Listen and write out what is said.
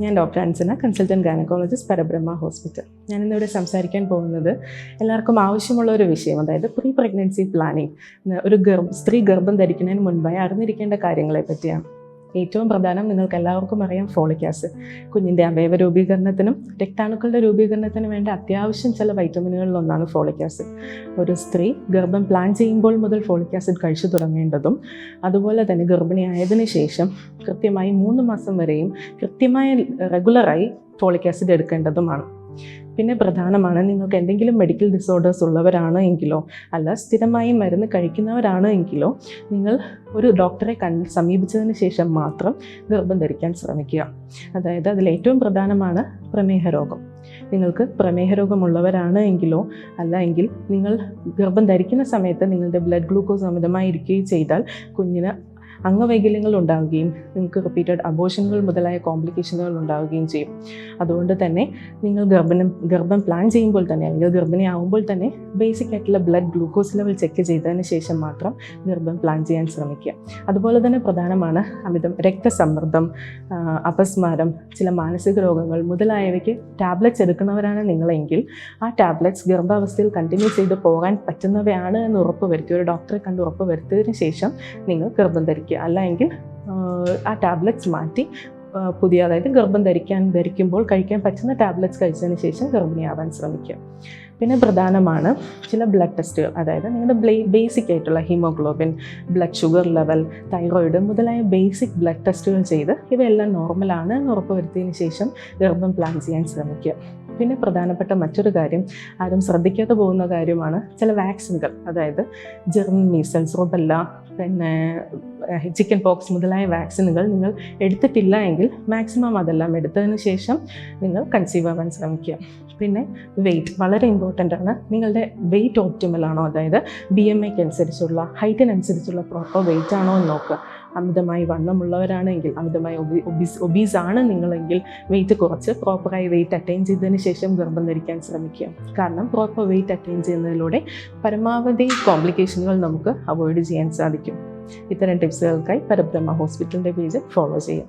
ഞാൻ doctor Ansana consultant gynaecologist Parabrahma hospital. ഞാൻ ഇന്നിവിടെ സംസാരിക്കാൻ പോകുന്നത് എല്ലാവർക്കും ആവശ്യമുള്ള ഒരു വിഷയം അതായത് പ്രീ പ്രഗ്നൻസി പ്ലാനിങ് ഒരു ഗർഭ സ്ത്രീ ഗർഭം ധരിക്കുന്നതിന് മുൻപായി അറിഞ്ഞിരിക്കേണ്ട കാര്യങ്ങളെ പറ്റിയാണ്. ഏറ്റവും പ്രധാനം നിങ്ങൾക്ക് എല്ലാവർക്കും അറിയാം ഫോളിക് ആസിഡ് കുഞ്ഞിന്റെ അവയവ രൂപീകരണത്തിനും രക്താണുക്കളുടെ രൂപീകരണത്തിനും വേണ്ട അത്യാവശ്യം ചില വൈറ്റമിനുകളിലൊന്നാണ് ഫോളിക് ആസിഡ് ഒരു സ്ത്രീ ഗർഭം പ്ലാൻ ചെയ്യുമ്പോൾ മുതൽ ഫോളിക് ആസിഡ് കഴിച്ചു തുടങ്ങേണ്ടതും അതുപോലെ തന്നെ ഗർഭിണിയായതിനു ശേഷം കൃത്യമായി മൂന്ന് മാസം വരെയും കൃത്യമായ റെഗുലറായി ഫോളിക് ആസിഡ് എടുക്കേണ്ടതുമാണ്. പിന്നെ പ്രധാനമാണ് നിങ്ങൾക്ക് എന്തെങ്കിലും മെഡിക്കൽ ഡിസോർഡേഴ്സ് ഉള്ളവരാണ് എങ്കിലോ അല്ല സ്ഥിരമായി മരുന്ന് കഴിക്കുന്നവരാണ് എങ്കിലോ നിങ്ങൾ ഒരു ഡോക്ടറെ കൺ സമീപിച്ചതിന് ശേഷം മാത്രം ഗർഭം ധരിക്കാൻ ശ്രമിക്കുക. അതായത് അതിൽ ഏറ്റവും പ്രധാനമാണ് പ്രമേഹ രോഗം. നിങ്ങൾക്ക് പ്രമേഹ രോഗമുള്ളവരാണ് എങ്കിലോ അല്ല എങ്കിൽ നിങ്ങൾ ഗർഭം ധരിക്കുന്ന സമയത്ത് നിങ്ങളുടെ ബ്ലഡ് ഗ്ലൂക്കോസ് അമിതമായിരിക്കുകയും ചെയ്താൽ കുഞ്ഞിന് അംഗവൈകല്യങ്ങൾ ഉണ്ടാവുകയും നിങ്ങൾക്ക് റിപ്പീറ്റഡ് അബോഷനുകൾ മുതലായ കോംപ്ലിക്കേഷനുകൾ ഉണ്ടാവുകയും ചെയ്യും. അതുകൊണ്ട് തന്നെ നിങ്ങൾ ഗർഭം ഗർഭം പ്ലാൻ ചെയ്യുമ്പോൾ തന്നെ അല്ലെങ്കിൽ ഗർഭിണിയാവുമ്പോൾ തന്നെ ബേസിക് ആയിട്ടുള്ള ബ്ലഡ് ഗ്ലൂക്കോസ് ലെവൽ ചെക്ക് ചെയ്തതിന് ശേഷം മാത്രം ഗർഭം പ്ലാൻ ചെയ്യാൻ ശ്രമിക്കുക. അതുപോലെ തന്നെ പ്രധാനമാണ് അമിതം രക്തസമ്മർദ്ദം അപസ്മാരം ചില മാനസിക രോഗങ്ങൾ മുതലായവയ്ക്ക് ടാബ്ലറ്റ്സ് എടുക്കുന്നവരാണ് നിങ്ങളെങ്കിൽ ആ ടാബ്ലറ്റ്സ് ഗർഭാവസ്ഥയിൽ കണ്ടിന്യൂ ചെയ്ത് പോകാൻ പറ്റുന്നവയാണ് എന്ന് ഉറപ്പ് വരുത്തി ഒരു ഡോക്ടറെ കണ്ട് ഉറപ്പ് വരുത്തിയതിന് ശേഷം നിങ്ങൾ ഗർഭം ധരിക്കുക. അല്ല എങ്കിൽ ആ ടാബ്ലറ്റ്സ് മാറ്റി പുതിയ അതായത് ഗർഭം ധരിക്കാൻ ധരിക്കുമ്പോൾ കഴിക്കാൻ പറ്റുന്ന ടാബ്ലറ്റ്സ് കഴിച്ചതിന് ശേഷം ഗർഭിണിയാവാൻ ശ്രമിക്കുക. പിന്നെ പ്രധാനമാണ് ചില ബ്ലഡ് ടെസ്റ്റുകൾ അതായത് നിങ്ങളുടെ ബേസിക് ആയിട്ടുള്ള haemoglobin blood sugar level thyroid മുതലായ ബേസിക് ബ്ലഡ് ടെസ്റ്റുകൾ ചെയ്ത് ഇവയെല്ലാം നോർമലാണ് എന്ന് ഉറപ്പുവരുത്തിയതിന് ശേഷം ഗർഭം പ്ലാൻ ചെയ്യാൻ ശ്രമിക്കുക. പിന്നെ പ്രധാനപ്പെട്ട മറ്റൊരു കാര്യം ആരും ശ്രദ്ധിക്കാതെ പോകുന്ന കാര്യമാണ് ചില വാക്സിനുകൾ അതായത് ജെർമൻ മീസൽസ് റുബല്ല പിന്നെ ചിക്കൻ പോക്സ് മുതലായ വാക്സിനുകൾ നിങ്ങൾ എടുത്തിട്ടില്ല എങ്കിൽ മാക്സിമം അതെല്ലാം എടുത്തതിന് ശേഷം നിങ്ങൾ കൺസീവ് ആവാൻ ശ്രമിക്കുക. പിന്നെ വെയിറ്റ് വളരെ ഇമ്പോർട്ടന്റ് ആണ്. നിങ്ങളുടെ വെയിറ്റ് ഓപ്റ്റിമൽ ആണോ? അതായത് ബി എം ഐക്ക് അനുസരിച്ചുള്ള ഹൈറ്റിനനുസരിച്ചുള്ള പ്രോപ്പർ വെയിറ്റ് ആണോ എന്ന് നോക്കുക. അമിതമായി വണ്ണമുള്ളവരാണെങ്കിൽ അമിതമായി ഒബി ഒബീസ് ഒബീസ് ആണ് നിങ്ങളെങ്കിൽ വെയിറ്റ് കുറച്ച് പ്രോപ്പറായി വെയിറ്റ് അറ്റൈൻ ചെയ്തതിന് ശേഷം ഗർഭം ധരിക്കാൻ ശ്രമിക്കുക. കാരണം പ്രോപ്പർ വെയിറ്റ് അറ്റൈൻ ചെയ്യുന്നതിലൂടെ പരമാവധി കോംപ്ലിക്കേഷനുകൾ നമുക്ക് അവോയ്ഡ് ചെയ്യാൻ സാധിക്കും. ഇത്തരം ടിപ്സുകൾക്കായി പരബ്രഹ്മ ഹോസ്പിറ്റലിന്റെ പേജ് ഫോളോ ചെയ്യാം.